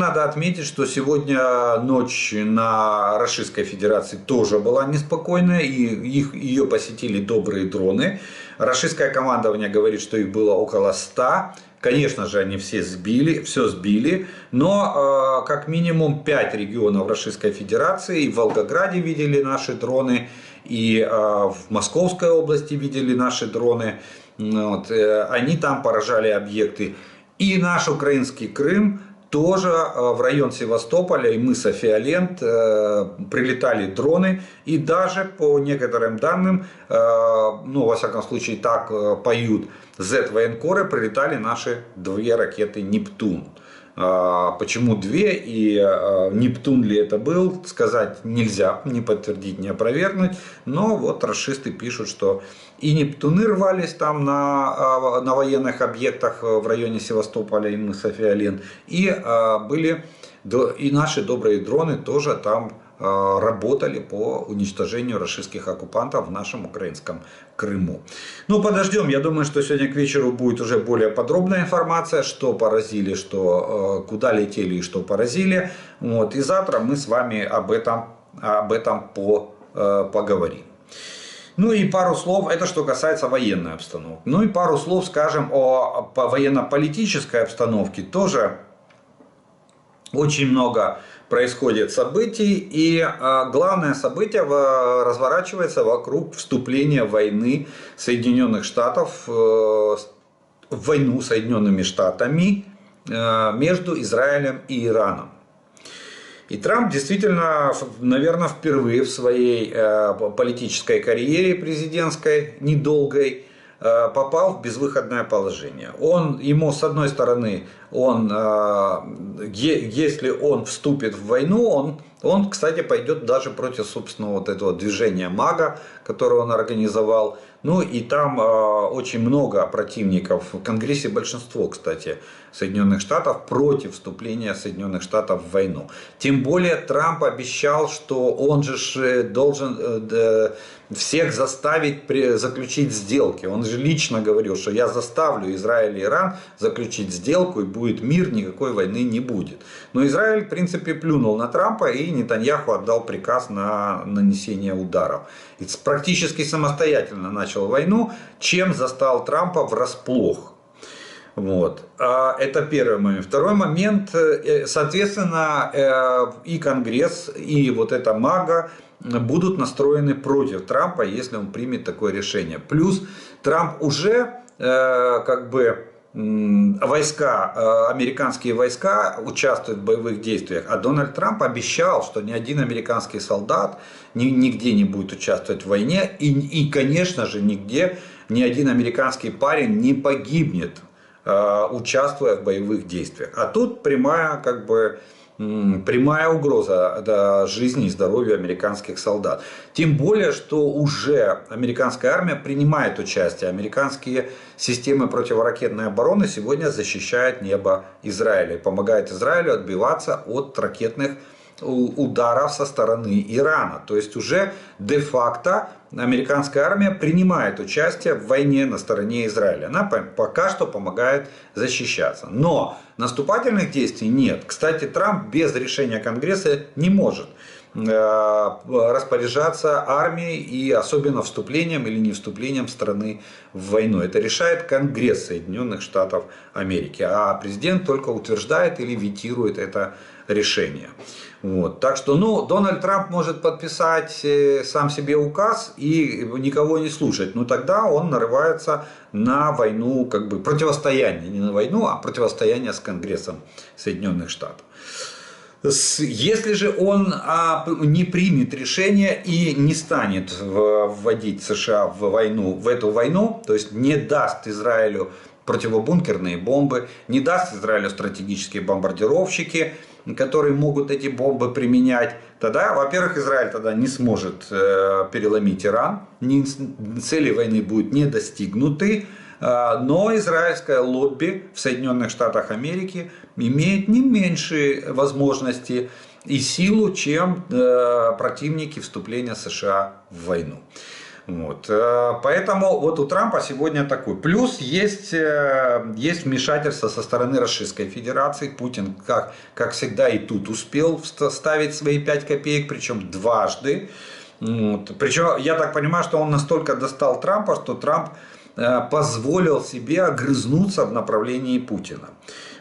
надо отметить, что сегодня ночь на Российской Федерации тоже была неспокойная, и их, ее посетили добрые дроны. Российское командование говорит, что их было около 100. Конечно же, они все сбили, все сбили, но э, как минимум 5 регионов Российской Федерации, и в Волгограде видели наши дроны, и э, в Московской области видели наши дроны. Вот, э, они там поражали объекты. И наш украинский Крым тоже э, в район Севастополя и мыса Фиолент э, прилетали дроны. И даже по некоторым данным, э, ну во всяком случае так поют Z-военкоры, прилетали наши две ракеты «Нептун». А, почему две и а, Нептун ли это был, сказать нельзя, не подтвердить, не опровергнуть. Но вот расшисты пишут, что и Нептуны рвались там на, а, на военных объектах в районе Севастополя и мыса Фиолен. И были и наши добрые дроны тоже там Э, работали по уничтожению российских оккупантов в нашем украинском Крыму. Ну, подождем. Я думаю, что сегодня к вечеру будет уже более подробная информация, что поразили, что, э, куда летели и что поразили. Вот. И завтра мы с вами об этом, об этом по, э, поговорим. Ну и пару слов, это что касается военной обстановки. Ну и пару слов скажем о военно-политической обстановке. Тоже очень много происходит событий, и а, главное событие разворачивается вокруг вступления войны Соединенных Штатов э, в войну Соединенными Штатами э, между Израилем и Ираном. И Трамп действительно, наверное, впервые в своей э, политической карьере президентской, недолгой, попал в безвыходное положение. Он, ему с одной стороны, он, э, если он вступит в войну, он, он, кстати, пойдет даже против собственного вот этого движения мага, которое он организовал. Ну и там э, очень много противников, в Конгрессе большинство, кстати, Соединенных Штатов против вступления Соединенных Штатов в войну. Тем более Трамп обещал, что он же должен всех заставить заключить сделки. Он же лично говорил, что я заставлю Израиль и Иран заключить сделку и будет мир, никакой войны не будет. Но Израиль, в принципе, плюнул на Трампа и Нетаньяху отдал приказ на нанесение ударов. И практически самостоятельно начал войну, чем застал Трампа врасплох. Вот. А, это первый момент. Второй момент, э, соответственно, э, и Конгресс, и вот эта МАГА будут настроены против Трампа, если он примет такое решение. Плюс Трамп уже э, как бы войска, э, американские войска участвуют в боевых действиях, а Дональд Трамп обещал, что ни один американский солдат нигде не будет участвовать в войне, и, и конечно же, нигде ни один американский парень не погибнет, э, участвуя в боевых действиях. А тут прямая как бы прямая угроза да, жизни и здоровью американских солдат. Тем более, что уже американская армия принимает участие. Американские системы противоракетной обороны сегодня защищают небо Израиля и помогают Израилю отбиваться от ракетных ударов со стороны Ирана. То есть уже де-факто американская армия принимает участие в войне на стороне Израиля. Она пока что помогает защищаться. Но наступательных действий нет. Кстати, Трамп без решения Конгресса не может э, распоряжаться армией и особенно вступлением или не вступлением страны в войну. Это решает Конгресс Соединенных Штатов Америки. А президент только утверждает или витирует это решение. Вот. Так что, ну, Дональд Трамп может подписать э, сам себе указ и никого не слушать. Но тогда он нарывается на войну, как бы противостояние, не на войну, а противостояние с Конгрессом Соединенных Штатов. Если же он а, не примет решение и не станет вводить США в войну, в эту войну, то есть не даст Израилю противобункерные бомбы, не даст Израилю стратегические бомбардировщики, которые могут эти бомбы применять, тогда, во-первых, Израиль тогда не сможет э, переломить Иран, цели войны будут не достигнуты, э, но израильское лобби в Соединенных Штатах Америки имеет не меньшие возможности и силу, чем э, противники вступления США в войну. Вот. э, Поэтому вот у Трампа сегодня такой. Плюс есть, э, есть вмешательство со стороны Российской Федерации. Путин, как, как всегда, и тут успел вставить свои 5 копеек, причем дважды. Вот. Причем я так понимаю, что он настолько достал Трампа, что Трамп э, позволил себе огрызнуться в направлении Путина.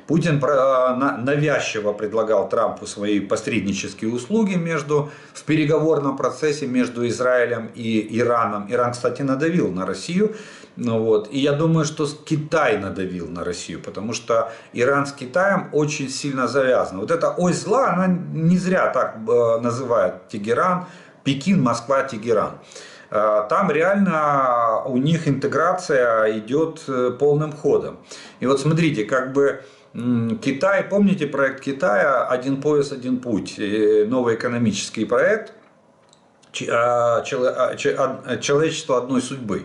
Путин на- навязчиво предлагал Трампу свои посреднические услуги между, в переговорном процессе между Израилем и Ираном. Иран, кстати, надавил на Россию. Ну вот. И я думаю, что Китай надавил на Россию, потому что Иран с Китаем очень сильно завязаны. Вот эта ось зла, она не зря так э, называют Тегеран, Пекин, Москва, Тегеран. Э, Там реально у них интеграция идет э, полным ходом. И вот смотрите, как бы Китай, помните проект Китая «Один пояс, один путь», э, новый экономический проект, а, а, че- человечество одной судьбы.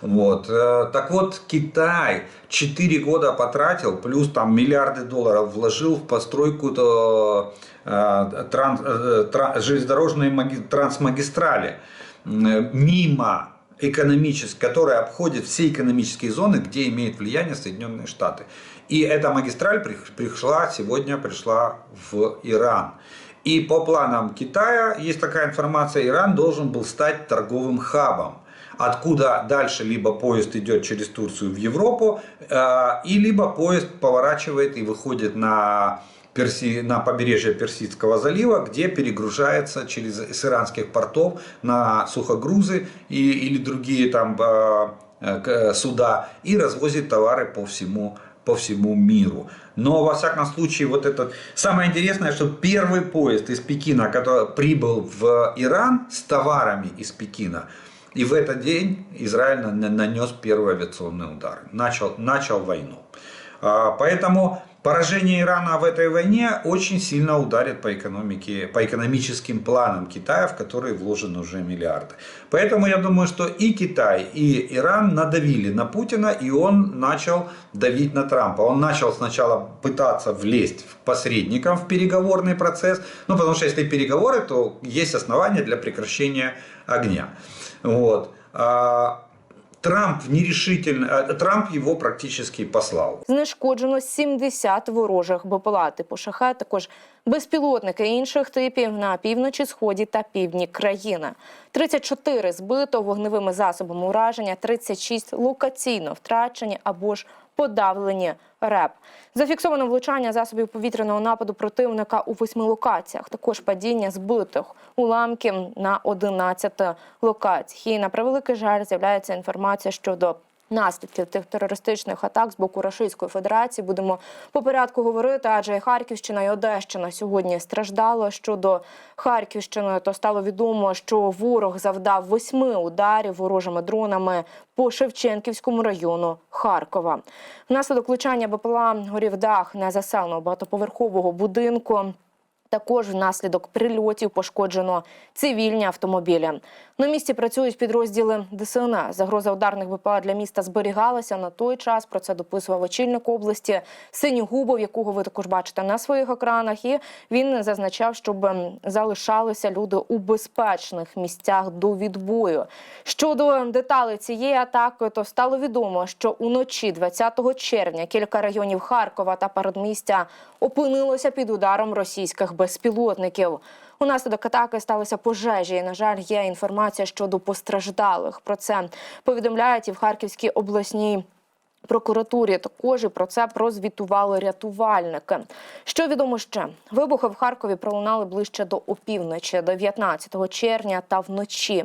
Вот. Э, Так вот, Китай 4 года потратил, плюс там миллиарды долларов вложил в постройку э, тран- э, тра- железнодорожной маги- трансмагистрали мимо экономической, которая обходит все экономические зоны, где имеет влияние Соединенные Штаты. И эта магистраль приш- пришла, сегодня пришла в Иран. И по планам Китая, есть такая информация, Иран должен был стать торговым хабом откуда дальше либо поезд идет через Турцию в Европу, э, и либо поезд поворачивает и выходит на, Перси, на побережье Персидского залива, где перегружается через с иранских портов на сухогрузы и, или другие там э, э, к- суда и развозит товары по всему по всему миру. Но, во всяком случае, вот это... Самое интересное, что первый поезд из Пекина, который прибыл в Иран с товарами из Пекина, и в этот день Израиль на- нанес первый авиационный удар, начал, начал войну. А, Поэтому поражение Ирана в этой войне очень сильно ударит по экономике, по экономическим планам Китая, в которые вложены уже миллиарды. Поэтому я думаю, что и Китай, и Иран надавили на Путина, и он начал давить на Трампа. Он начал сначала пытаться влезть в посредником в переговорный процесс, ну потому что если переговоры, то есть основания для прекращения огня. Вот. Трамп нерешительно, а, Трамп його практично послав. Знешкоджено 70 ворожих БПЛА типу шаха, також безпілотники інших типів на півночі, сході та півдні країни. 34 збито вогневими засобами ураження, 36 локаційно втрачені або ж подавлені РЕП. Зафіксовано влучання засобів повітряного нападу противника у восьми локаціях. Також падіння збитих уламків на 11 локаціях. І на превеликий жаль з'являється інформація щодо наслідків тих терористичних атак з боку Російської Федерації. Будемо по порядку говорити, адже і Харківщина і Одещина сьогодні страждало. Щодо Харківщини, то стало відомо, що ворог завдав восьми ударів ворожими дронами по Шевченківському району Харкова. Внаслідок влучання БПЛА горів дах незаселеного багатоповерхового будинку. Також внаслідок прильотів пошкоджено цивільні автомобілі. На місці працюють підрозділи ДСНС. Загроза ударних БПЛА для міста зберігалася на той час. Про це дописував очільник області Синігубов, якого ви також бачите на своїх екранах. І він зазначав, щоб ем, залишалися люди у безпечних місцях до відбою. Щодо деталей цієї атаки, то стало відомо, що уночі 20 червня кілька районів Харкова та передмістя опинилося під ударом російських безпілотників. Унаслідок атаки сталися пожежі. І, на жаль, є інформація щодо постраждалих. Про це повідомляють і в Харківській обласній. Прокуратурі також і про це прозвітували рятувальники. Що відомо ще? Вибухи в Харкові пролунали ближче до опівночі, 19 червня та вночі.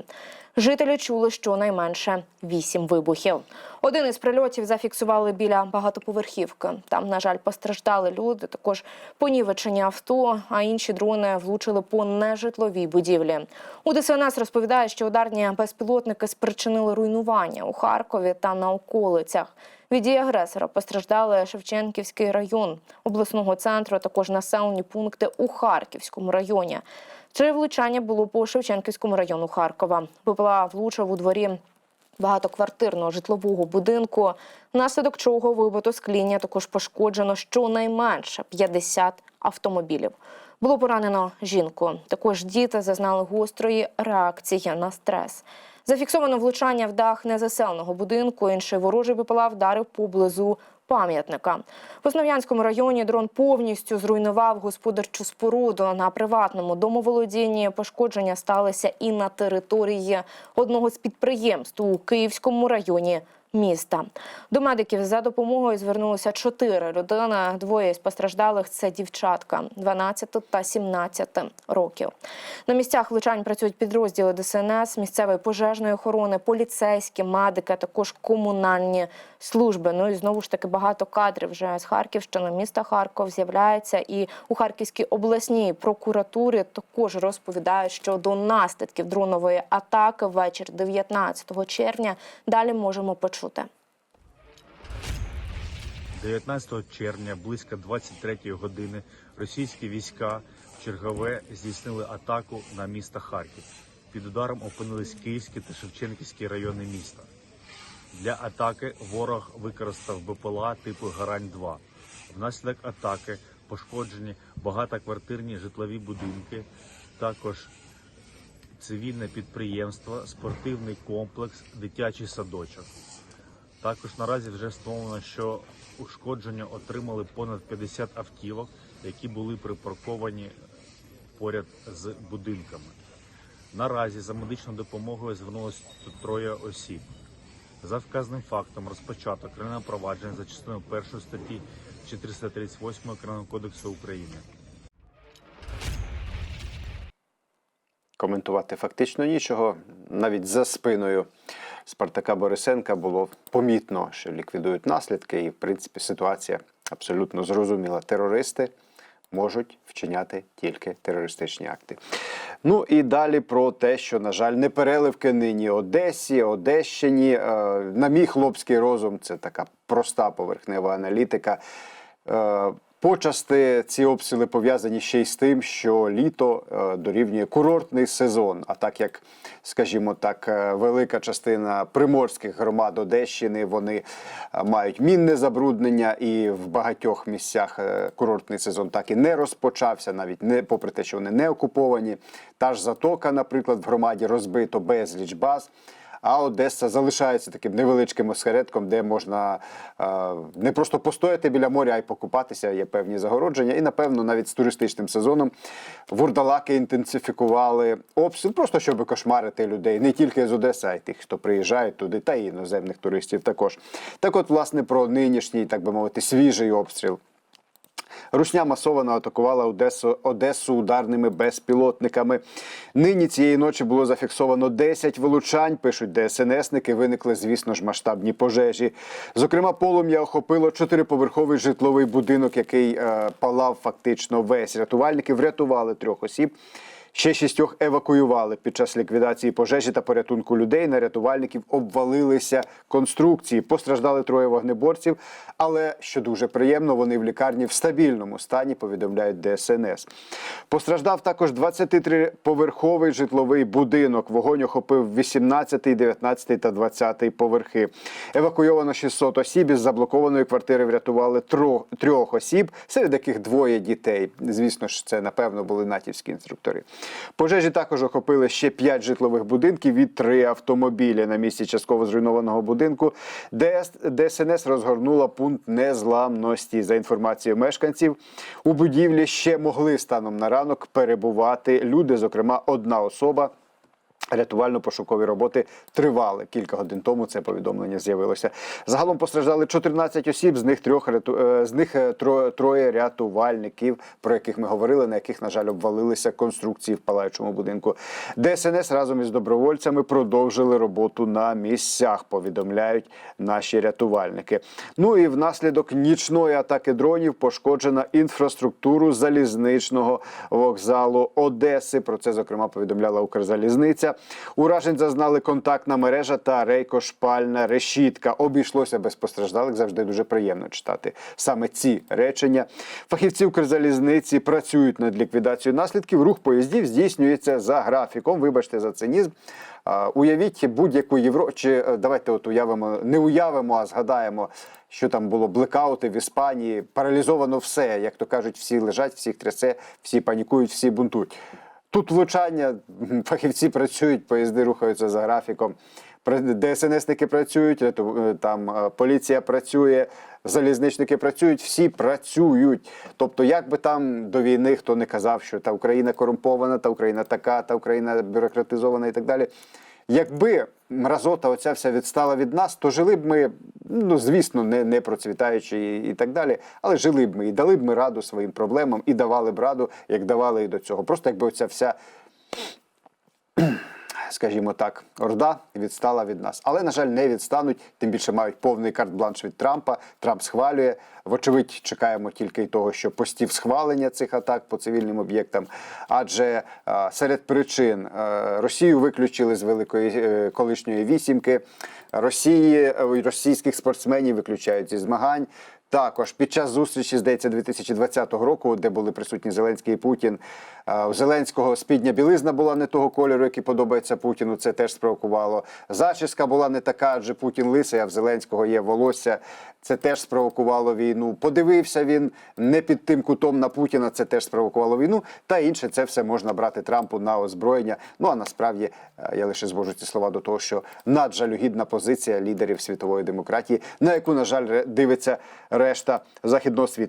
Жителі чули щонайменше вісім вибухів. Один із прильотів зафіксували біля багатоповерхівки. Там, на жаль, постраждали люди, також понівечені авто, а інші дрони влучили по нежитловій будівлі. У ДСНС розповідає, що ударні безпілотники спричинили руйнування у Харкові та на околицях. Від дії агресора постраждали Шевченківський район обласного центру, а також населені пункти у Харківському районі. Це влучання було по Шевченківському району Харкова. БПЛА влучив у дворі багатоквартирного житлового будинку, внаслідок чого вибито скління також пошкоджено щонайменше 50 автомобілів. Було поранено жінку. Також діти зазнали гострої реакції на стрес. Зафіксовано влучання в дах незаселеного будинку. Інший ворожий БПЛА вдарив поблизу пам'ятника. В Основ'янському районі дрон повністю зруйнував господарчу споруду. На приватному домоволодінні пошкодження сталися і на території одного з підприємств у Київському районі міста. До медиків за допомогою звернулося чотири людини. Двоє з постраждалих це дівчатка 12 та 17 років. На місцях влучань працюють підрозділи ДСНС, місцевої пожежної охорони, поліцейські, медики, також комунальні служби. Ну і знову ж таки багато кадрів вже з Харківщини, міста Харков з'являється. І у Харківській обласній прокуратурі також розповідають щодо наслідків дронової атаки ввечері 19 червня. Далі можемо почути. 19 червня близько 23 години російські війська в чергове здійснили атаку на місто Харків. Під ударом опинились Київські та Шевченківські райони міста. Для атаки ворог використав БПЛА типу Гарань-2. Внаслідок атаки пошкоджені багатоквартирні житлові будинки, також цивільне підприємство, спортивний комплекс, дитячий садочок. Також наразі вже встановлено, що ушкодження отримали понад 50 автівок, які були припарковані поряд з будинками. Наразі за медичною допомогою звернулося троє осіб. За вказаним фактом розпочато кримінальне провадження за частиною першої статті 438 Кримінального кодексу України. коментувати фактично нічого. Навіть за спиною Спартака Борисенка було помітно, що ліквідують наслідки, і в принципі ситуація абсолютно зрозуміла. Терористи можуть вчиняти тільки терористичні акти. Ну і далі про те, що, на жаль, не переливки нині Одесі, Одещині. Е, На мій хлопський розум, це така проста поверхнева аналітика. Почасти ці обстріли пов'язані ще й з тим, що літо е, дорівнює курортний сезон. А так як, скажімо так, е, велика частина приморських громад Одещини вони е, мають мінне забруднення, і в багатьох місцях курортний сезон так і не розпочався, навіть не попри те, що вони не окуповані. Та ж затока, наприклад, в громаді розбито безліч баз. А Одеса залишається таким невеличким осередком, де можна е, не просто постояти біля моря, а й покупатися. Є певні загородження. І напевно, навіть з туристичним сезоном вурдалаки інтенсифікували обстріл, просто щоб кошмарити людей не тільки з Одеси, а й тих, хто приїжджають туди, та й іноземних туристів також. Так, от, власне, про нинішній, так би мовити, свіжий обстріл. Русня масово атакувала Одесу, Одесу ударними безпілотниками. Нині цієї ночі було зафіксовано 10 вилучань. Пишуть ДСНСники. Виникли, звісно ж, масштабні пожежі. Зокрема, полум'я охопило чотириповерховий житловий будинок, який е, палав фактично весь. Рятувальники врятували трьох осіб. Ще шістьох евакуювали під час ліквідації пожежі та порятунку людей. На рятувальників обвалилися конструкції. Постраждали троє вогнеборців, але що дуже приємно, вони в лікарні в стабільному стані. Повідомляють ДСНС. Постраждав також 23-поверховий житловий будинок. Вогонь охопив 18, 19 та 20 поверхи. Евакуйовано 600 осіб із заблокованої квартири. Врятували трьох осіб, серед яких двоє дітей. Звісно ж, це напевно були натівські інструктори. Пожежі також охопили ще 5 житлових будинків і 3 автомобілі. На місці частково зруйнованого будинку ДС, ДСНС розгорнула пункт незламності. За інформацією мешканців, у будівлі ще могли станом на ранок перебувати люди, зокрема, одна особа. Рятувально-пошукові роботи тривали кілька годин тому. Це повідомлення з'явилося. Загалом постраждали 14 осіб, з них трьох е, з них е, троє рятувальників, про яких ми говорили, на яких, на жаль, обвалилися конструкції в палаючому будинку. ДСНС разом із добровольцями продовжили роботу на місцях. Повідомляють наші рятувальники. Ну і внаслідок нічної атаки дронів пошкоджена інфраструктуру залізничного вокзалу Одеси. Про це зокрема повідомляла Укрзалізниця. Уражень зазнали контактна мережа та рейкошпальна решітка. Обійшлося без постраждалих. Завжди дуже приємно читати саме ці речення. Фахівці Укрзалізниці працюють над ліквідацією наслідків. Рух поїздів здійснюється за графіком. Вибачте за цинізм. Уявіть будь-яку Євро... чи е, давайте от уявимо, не уявимо, а згадаємо, що там було блекаути в Іспанії. Паралізовано все. Як то кажуть, всі лежать, всіх трясе, всі панікують, всі бунтують. Тут влучання, фахівці працюють, поїзди рухаються за графіком. ДСНСники працюють, ряту- е, там е, поліція працює, залізничники працюють, всі працюють. Тобто, як би там до війни хто не казав, що та Україна корумпована, та Україна така, та Україна бюрократизована і так далі. Якби мразота оця вся відстала від нас, то жили б ми, ну звісно, не, не процвітаючи і, і так далі, але жили б ми і дали б ми раду своїм проблемам, і давали б раду, як давали і до цього. Просто якби оця вся скажімо так, орда відстала від нас. Але, на жаль, не відстануть, тим більше мають повний карт-бланш від Трампа. Трамп схвалює. Вочевидь, чекаємо тільки й того, що постів схвалення цих атак по цивільним об'єктам. Адже е, серед причин е, Росію виключили з великої е, колишньої вісімки. Росії, російських спортсменів виключають зі змагань. Також під час зустрічі, здається, 2020 року, де були присутні Зеленський і Путін, е, у Зеленського спідня білизна була не того кольору, який подобається Путіну. Це теж спровокувало. Зачіска була не така, адже Путін лисий, а в Зеленського є волосся. Це теж спровокувало війну. Подивився він не під тим кутом на Путіна. Це теж спровокувало війну. Та інше це все можна брати Трампу на озброєння. Ну а насправді е, я лише звожу ці слова до того, що наджалюгідна позиція лідерів світової демократії, на яку на жаль дивиться решта західного світу.